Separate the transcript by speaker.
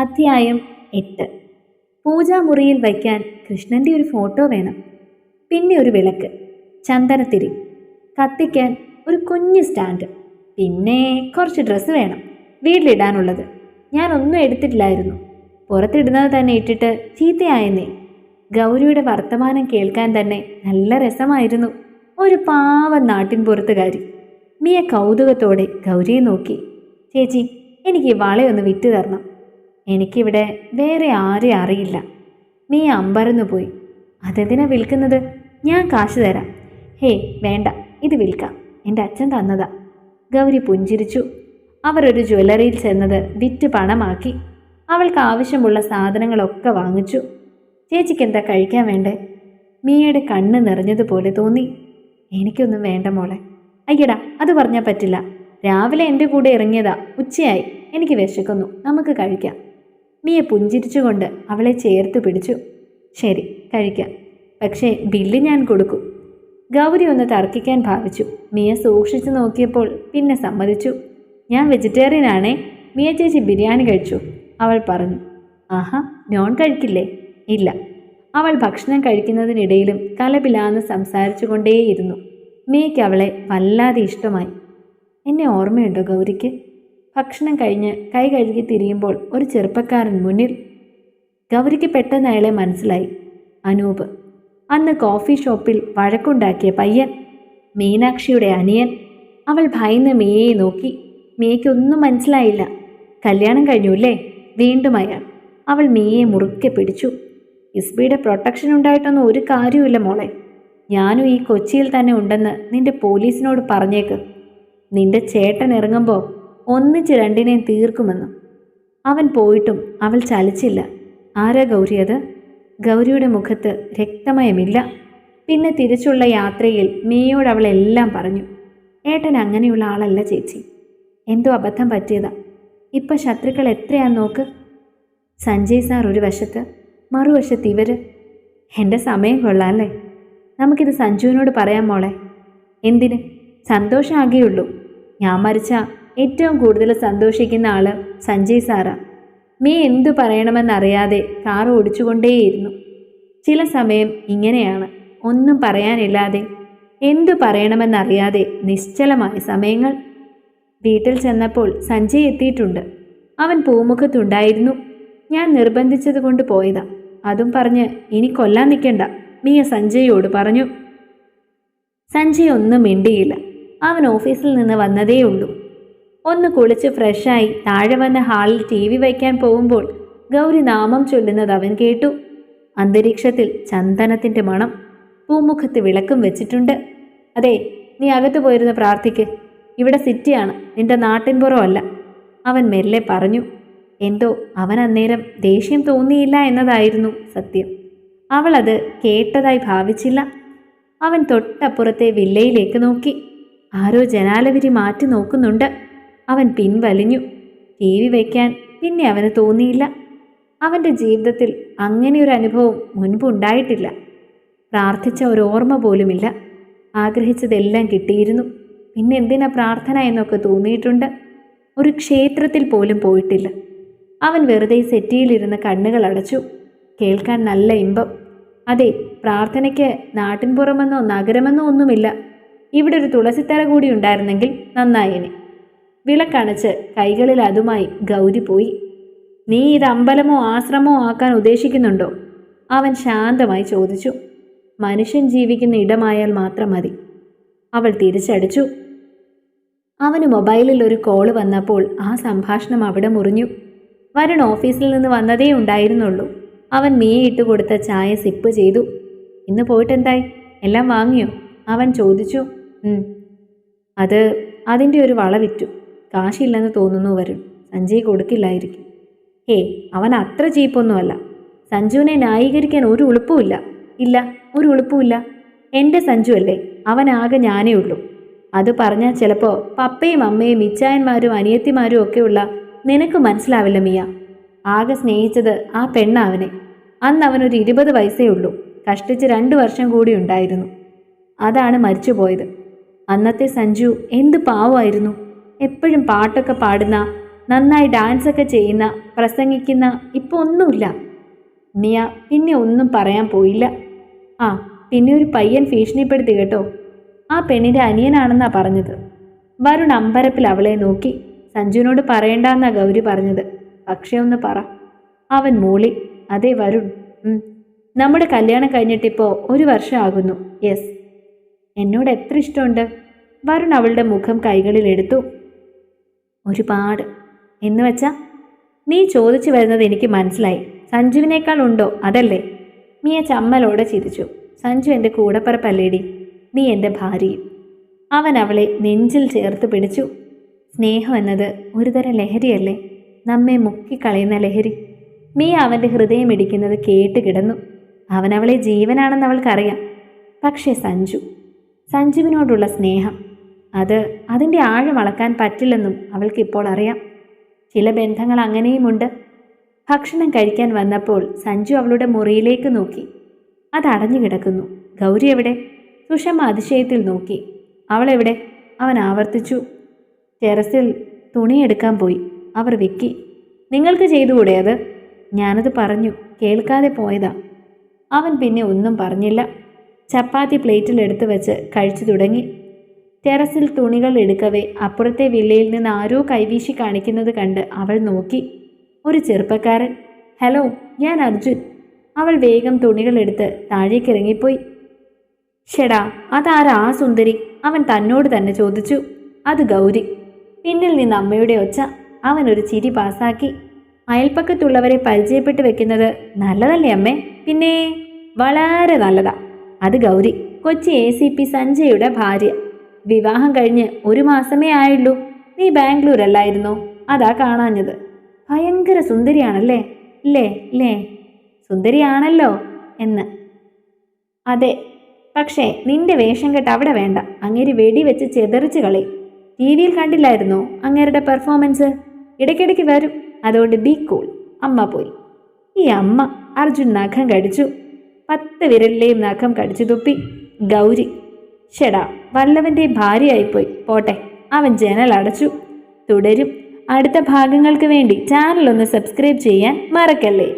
Speaker 1: അധ്യായം എട്ട്. പൂജാമുറിയിൽ വയ്ക്കാൻ കൃഷ്ണന്റെ ഒരു ഫോട്ടോ വേണം. പിന്നെ ഒരു വിളക്ക്. ചന്ദനത്തിരി. കത്തിക്കാൻ ഒരു കുഞ്ഞു സ്റ്റാൻഡ്. പിന്നെ കുറച്ച് ഡ്രസ്സ് വേണം. വീട്ടിലിടാനുള്ളത്. ഞാനൊന്നും എടുത്തിട്ടില്ലായിരുന്നു. പുറത്തിടുന്നത് തന്നെ ഇട്ടിട്ട് ചീത്തയായെന്നേ. ഗൗരിയുടെ വർത്തമാനം കേൾക്കാൻ തന്നെ നല്ല രസമായിരുന്നു. ഒരു പാവ നാട്ടിൻപുറത്തുകാരി മിയ കൗതുകത്തോടെ ഗൗരിയെ നോക്കി. ചേച്ചി എനിക്ക് വളയൊന്ന് വിറ്റ് തരണം. എനിക്കിവിടെ വേറെ ആരെയും അറിയില്ല. നീ അമ്പരന്നു പോയി. അതെന്തിനാ വിൽക്കുന്നത്? ഞാൻ കാശ് തരാം. ഹേ വേണ്ട. ഇത് വിൽക്കാം. എന്റെ അച്ഛൻ തന്നതാ. ഗൗരി പുഞ്ചിരിച്ചു. അവരൊരു ജ്വല്ലറിയിൽ ചെന്നത് വിറ്റ് പണമാക്കി. അവൾക്ക് ആവശ്യമുള്ള സാധനങ്ങളൊക്കെ വാങ്ങിച്ചു. ചേച്ചിക്ക് എന്താ കഴിക്കാൻ വേണ്ടേ? മിയയുടെ കണ്ണ് നിറഞ്ഞതുപോലെ തോന്നി. എനിക്കൊന്നും വേണ്ട മോളെ. അയ്യടാ അത് പറഞ്ഞാൽ പറ്റില്ല. രാവിലെ എന്റെ കൂടെ ഇറങ്ങിയതാ. ഉച്ചയായി. എനിക്ക് വിശക്കുന്നു. നമുക്ക് കഴിക്കാം. മിയ പുഞ്ചിരിച്ചുകൊണ്ട് അവളെ ചേർത്ത് പിടിച്ചു. ശരി കഴിക്കാം. പക്ഷേ ബില്ല് ഞാൻ കൊടുക്കും. ഗൗരി ഒന്ന് തർക്കിക്കാൻ ഭാവിച്ചു. മിയ സൂക്ഷിച്ചു നോക്കിയപ്പോൾ പിന്നെ സമ്മതിച്ചു. ഞാൻ വെജിറ്റേറിയൻ ആണേ മിയ ചേച്ചി ബിരിയാണി കഴിച്ചു. അവൾ പറഞ്ഞു. ആഹാ നോൺ കഴിക്കില്ലേ? ഇല്ല. അവൾ ഭക്ഷണം കഴിക്കുന്നതിനിടയിലും കലപിലാന്ന് സംസാരിച്ചു കൊണ്ടേയിരുന്നു മിയയ്ക്ക് അവളെ വല്ലാതെ ഇഷ്ടമായി. എന്നെ ഓർമ്മയുണ്ടോ ഗൗരിക്ക്? ഭക്ഷണം കഴിഞ്ഞ് കൈ കഴുകി തിരിയുമ്പോൾ ഒരു ചെറുപ്പക്കാരൻ മുന്നിൽ ഗൗരിക്ക് പെട്ടെന്ന് അയാളെ മനസ്സിലായി. അനൂപ്. അന്ന് കോഫി ഷോപ്പിൽ വഴക്കുണ്ടാക്കിയ പയ്യൻ മീനാക്ഷിയുടെ അനിയൻ. അവൾ ഭയന്ന് മേയെ നോക്കി. മേയ്ക്കൊന്നും മനസ്സിലായില്ല. കല്യാണം കഴിഞ്ഞു അല്ലേ? വീണ്ടും അയാൾ. അവൾ മേയെ മുറുക്കെ പിടിച്ചു. ഇസ്ബിയുടെ പ്രൊട്ടക്ഷൻ ഉണ്ടായിട്ടൊന്നും ഒരു കാര്യവുമില്ല മോളെ. ഞാനും ഈ കൊച്ചിയിൽ തന്നെ ഉണ്ടെന്ന് നിന്റെ പോലീസിനോട് പറഞ്ഞേക്ക്. നിന്റെ ചേട്ടൻ ഇറങ്ങുമ്പോൾ ഒന്നിച്ച് രണ്ടിനെയും തീർക്കുമെന്നും. അവൻ പോയിട്ടും അവൾ ചലിച്ചില്ല. ആരാ ഗൗരി അത്? ഗൗരിയുടെ മുഖത്ത് രക്തമയമില്ല. പിന്നെ തിരിച്ചുള്ള യാത്രയിൽ മീയോട് അവൾ എല്ലാം പറഞ്ഞു. ഏട്ടൻ അങ്ങനെയുള്ള ആളല്ല ചേച്ചി. എന്തോ അബദ്ധം പറ്റിയതാ. ഇപ്പം ശത്രുക്കൾ എത്രയാന്ന് നോക്ക്. സഞ്ജയ് സാർ ഒരു വശത്ത് മറുവശത്ത് ഇവർ എന്റെ സമയം കൊള്ളാം അല്ലേ നമുക്കിത് സഞ്ജുവിനോട് പറയാം മോളെ. എന്തിന്? സന്തോഷമാകേയുള്ളൂ ഞാൻ മരിച്ച ഏറ്റവും കൂടുതൽ സന്തോഷിക്കുന്ന ആൾ സഞ്ജയ് സാറാ. മീ എന്തു പറയണമെന്നറിയാതെ കാർ ഓടിച്ചുകൊണ്ടേയിരുന്നു. ചില സമയം ഇങ്ങനെയാണ്. ഒന്നും പറയാനില്ലാതെ. എന്തു പറയണമെന്നറിയാതെ നിശ്ചലമായ സമയങ്ങൾ. വീട്ടിൽ ചെന്നപ്പോൾ സഞ്ജയ് എത്തിയിട്ടുണ്ട്. അവൻ പൂമുഖത്തുണ്ടായിരുന്നു. ഞാൻ നിർബന്ധിച്ചത് കൊണ്ട് പോയതാ. അതും പറഞ്ഞ് ഇനി കൊല്ലാൻ നിൽക്കണ്ട. മിയ സഞ്ജയോട് പറഞ്ഞു. സഞ്ജയ് ഒന്നും മിണ്ടിയില്ല. അവൻ ഓഫീസിൽ നിന്ന് വന്നതേ ഉള്ളൂ ഒന്ന് കുളിച്ച് ഫ്രഷായി താഴെ വന്ന ഹാളിൽ ടി വി വയ്ക്കാൻ പോകുമ്പോൾ ഗൗരി നാമം ചൊല്ലുന്നത് അവൻ കേട്ടു. അന്തരീക്ഷത്തിൽ ചന്ദനത്തിന്റെ മണം പൂമുഖത്ത് വിളക്കും വെച്ചിട്ടുണ്ട്. അതെ നീ അകത്ത് പോയിരുന്ന് പ്രാർത്ഥിക്ക്. ഇവിടെ സിറ്റിയാണ് നിന്റെ നാട്ടിൻപുറമല്ല അവൻ മെല്ലെ പറഞ്ഞു എന്തോ അവൻ അന്നേരം ദേഷ്യം തോന്നിയില്ല എന്നതായിരുന്നു സത്യം. അവൾ അത് കേട്ടതായി ഭാവിച്ചില്ല. അവൻ തൊട്ടപ്പുറത്തെ വില്ലയിലേക്ക് നോക്കി. ആരോ ജനാലവിരി മാറ്റി നോക്കുന്നുണ്ട്. അവൻ പിൻവലിഞ്ഞു. ടി വി വയ്ക്കാൻ പിന്നെ അവന് തോന്നിയില്ല. അവന്റെ ജീവിതത്തിൽ അങ്ങനെയൊരു അനുഭവം മുൻപുണ്ടായിട്ടില്ല. പ്രാർത്ഥിച്ച ഒരു ഓർമ്മ പോലുമില്ല. ആഗ്രഹിച്ചതെല്ലാം കിട്ടിയിരുന്നു. പിന്നെ എന്തിനാ പ്രാർത്ഥന എന്നൊക്കെ തോന്നിയിട്ടുണ്ട്. ഒരു ക്ഷേത്രത്തിൽ പോലും പോയിട്ടില്ല. അവൻ വെറുതെ സെറ്റിയിലിരുന്ന് കണ്ണുകൾ അടച്ചു. കേൾക്കാൻ നല്ല ഇമ്പം. അതെ പ്രാർത്ഥനയ്ക്ക് നാട്ടിൻപുറമെന്നോ നഗരമെന്നോ ഒന്നുമില്ല. ഇവിടെ ഒരു തുളസിത്തറ കൂടി ഉണ്ടായിരുന്നെങ്കിൽ നന്നായേനെ. വിളക്കണച്ച് കൈകളിൽ അതുമായി ഗൗരി പോയി. നീ ഇത് അമ്പലമോ ആശ്രമോ ആക്കാൻ ഉദ്ദേശിക്കുന്നുണ്ടോ? അവൻ ശാന്തമായി ചോദിച്ചു. മനുഷ്യൻ ജീവിക്കുന്ന ഇടമായാൽ മാത്രം മതി. അവൾ തിരിച്ചടിച്ചു. അവന് മൊബൈലിൽ ഒരു കോൾ വന്നപ്പോൾ ആ സംഭാഷണം അവിടെ മുറിഞ്ഞു. വരുൺ ഓഫീസിൽ നിന്ന് വന്നതേ ഉണ്ടായിരുന്നുള്ളൂ. അവൻ മീ ഇട്ട് കൊടുത്ത ചായ സിപ്പ് ചെയ്തു. ഇന്ന് പോയിട്ടെന്തായി എല്ലാം വാങ്ങിയോ? അവൻ ചോദിച്ചു. അത് അതിന്റെ ഒരു വള വിറ്റു കാശില്ലെന്ന് തോന്നുന്നു വരും സഞ്ജയ് കൊടുക്കില്ലായിരിക്കും. ഹേ അവൻ അത്ര ചീപ്പൊന്നുമല്ല. സഞ്ജുവിനെ ന്യായീകരിക്കാൻ ഒരു ഉളുപ്പുമില്ല. ഇല്ല ഒരു ഉളുപ്പുമില്ല. എന്റെ സഞ്ജു അല്ലേ? അവനാകെ ഞാനേ ഉള്ളൂ. അത് പറഞ്ഞാൽ ചിലപ്പോൾ പപ്പയും അമ്മയും മിച്ചായന്മാരും അനിയത്തിമാരും ഒക്കെയുള്ള നിനക്ക് മനസ്സിലാവില്ല മിയ. ആകെ സ്നേഹിച്ചത് ആ പെണ്ണാവനെ. അന്ന് അവനൊരു ഇരുപത് വയസ്സേ ഉള്ളൂ. കഷ്ടിച്ച് രണ്ടു വർഷം കൂടി ഉണ്ടായിരുന്നു. അതാണ് മരിച്ചുപോയത്. അന്നത്തെ സഞ്ജു എന്ത് പാവമായിരുന്നു. എപ്പോഴും പാട്ടൊക്കെ പാടുന്ന നന്നായി ഡാൻസൊക്കെ ചെയ്യുന്ന പ്രസംഗിക്കുന്ന ഇപ്പോൾ ഒന്നുമില്ല. നിയ പിന്നെ ഒന്നും പറയാൻ പോയില്ല. ആ പിന്നെ ഒരു പയ്യൻ ഭീഷണിപ്പെടുത്തി കേട്ടോ. ആ പെണ്ണിന്റെ അനിയനാണെന്നാ പറഞ്ഞത്. വരുൺ അമ്പരപ്പിൽ അവളെ നോക്കി. സഞ്ജുവിനോട് പറയണ്ടെന്നാ ഗൗരി പറഞ്ഞത്. പക്ഷേ ഒന്ന് പറ. അവൻ മൂളി. അതെ വരുൺ. നമ്മുടെ കല്യാണം കഴിഞ്ഞിട്ടിപ്പോൾ ഒരു വർഷം ആകുന്നു. യെസ്. എന്നോട് എത്ര ഇഷ്ടമുണ്ട്? വരുൺ അവളുടെ മുഖം കൈകളിൽ എടുത്തു ഒരുപാട്. എന്ന് വെച്ചാ നീ ചോദിച്ചു വരുന്നത് എനിക്ക് മനസ്സിലായി. സഞ്ജുവിനേക്കാൾ ഉണ്ടോ? അതല്ലേ. മിയ ചമ്മലോടെ ചിരിച്ചു. സഞ്ജു എന്റെ കൂടപ്പറപ്പല്ലേടി. നീ എന്റെ ഭാര്യയും അവൻ അവളെ നെഞ്ചിൽ ചേർത്ത് പിടിച്ചു. സ്നേഹം എന്നത് ഒരുതരം ലഹരിയല്ലേ. നമ്മെ മുക്കിക്കളയുന്ന ലഹരി. മിയ അവന്റെ ഹൃദയം ഇടിക്കുന്നത് കേട്ട് കിടന്നു. അവനവളെ ജീവനാണെന്ന് അവൾക്കറിയാം. പക്ഷേ സഞ്ജു സഞ്ജുവിനോടുള്ള സ്നേഹം അത് അതിന്റെ ആഴം അളക്കാൻ പറ്റില്ലെന്നും അവൾക്കിപ്പോൾ അറിയാം. ചില ബന്ധങ്ങൾ അങ്ങനെയുമുണ്ട്. ഭക്ഷണം കഴിക്കാൻ വന്നപ്പോൾ സഞ്ജു അവളുടെ മുറിയിലേക്ക് നോക്കി. അത് അടഞ്ഞു കിടക്കുന്നു. ഗൗരി എവിടെ? സുഷമ അതിശയത്തിൽ നോക്കി. അവളെവിടെ അവൻ ആവർത്തിച്ചു. ടെറസിൽ തുണിയെടുക്കാൻ പോയി. അവർ വെക്കി. നിങ്ങൾക്ക് ചെയ്തുകൂടെ അത്? ഞാനത് പറഞ്ഞു. കേൾക്കാതെ പോയതാ. അവൻ പിന്നെ ഒന്നും പറഞ്ഞില്ല. ചപ്പാത്തി പ്ലേറ്റിൽ എടുത്തു വെച്ച് കഴിച്ചു തുടങ്ങി. ടെറസിൽ തുണികൾ എടുക്കവേ അപ്പുറത്തെ വില്ലയിൽ നിന്ന് ആരോ കൈവീശി കാണിക്കുന്നത് കണ്ട് അവൾ നോക്കി. ഒരു ചെറുപ്പക്കാരൻ. ഹലോ ഞാൻ അർജുൻ. അവൾ വേഗം തുണികൾ എടുത്ത് താഴേക്ക് ഇറങ്ങിപ്പോയി. ഷെടാ അതാരാ ആ സുന്ദരി? അവൻ തന്നോട് തന്നെ ചോദിച്ചു. അത് ഗൗരി. പിന്നിൽ നിന്ന് അമ്മയുടെ ഒച്ച. അവൻ ഒരു ചിരി പാസാക്കി. അയൽപ്പക്കത്തുള്ളവരെ പരിചയപ്പെട്ട് വെക്കുന്നത് നല്ലതല്ലേ അമ്മേ? പിന്നെ? വളരെ നല്ലതാ. അത് Gauri. Kochi A C P സഞ്ജയുടെ ഭാര്യ. വിവാഹം കഴിഞ്ഞ് ഒരു മാസമേ ആയുള്ളൂ. നീ ബാംഗ്ലൂരല്ലായിരുന്നോ? അതാ കാണാഞ്ഞത്. ഭയങ്കര സുന്ദരിയാണല്ലേ? ഇല്ലേ ഇല്ലേ സുന്ദരിയാണല്ലോ എന്ന്. അതെ പക്ഷേ നിന്റെ വേഷം കെട്ട് അവിടെ വേണ്ട. അങ്ങേര് വെടിവെച്ച് ചെതറിച്ച് കളി ടി വിയിൽ കണ്ടില്ലായിരുന്നോ അങ്ങേരുടെ പെർഫോമൻസ്? ഇടയ്ക്കിടയ്ക്ക് വരും. അതുകൊണ്ട് ബി കൂൾ. അമ്മ പോയി. ഈ അമ്മ അർജുൻ നഖം കടിച്ചു. പത്ത് വിരലിലെയും നഖം കടിച്ചു തുപ്പി. ഗൗരി ഷെടാ വല്ലവന്റെ ഭാര്യയായിപ്പോയി. പോട്ടെ അവൻ ജനൽ അടച്ചു. തുടരും. അടുത്ത ഭാഗങ്ങൾക്ക് വേണ്ടി ചാനൽ ഒന്ന് സബ്സ്ക്രൈബ് ചെയ്യാൻ മറക്കല്ലേ?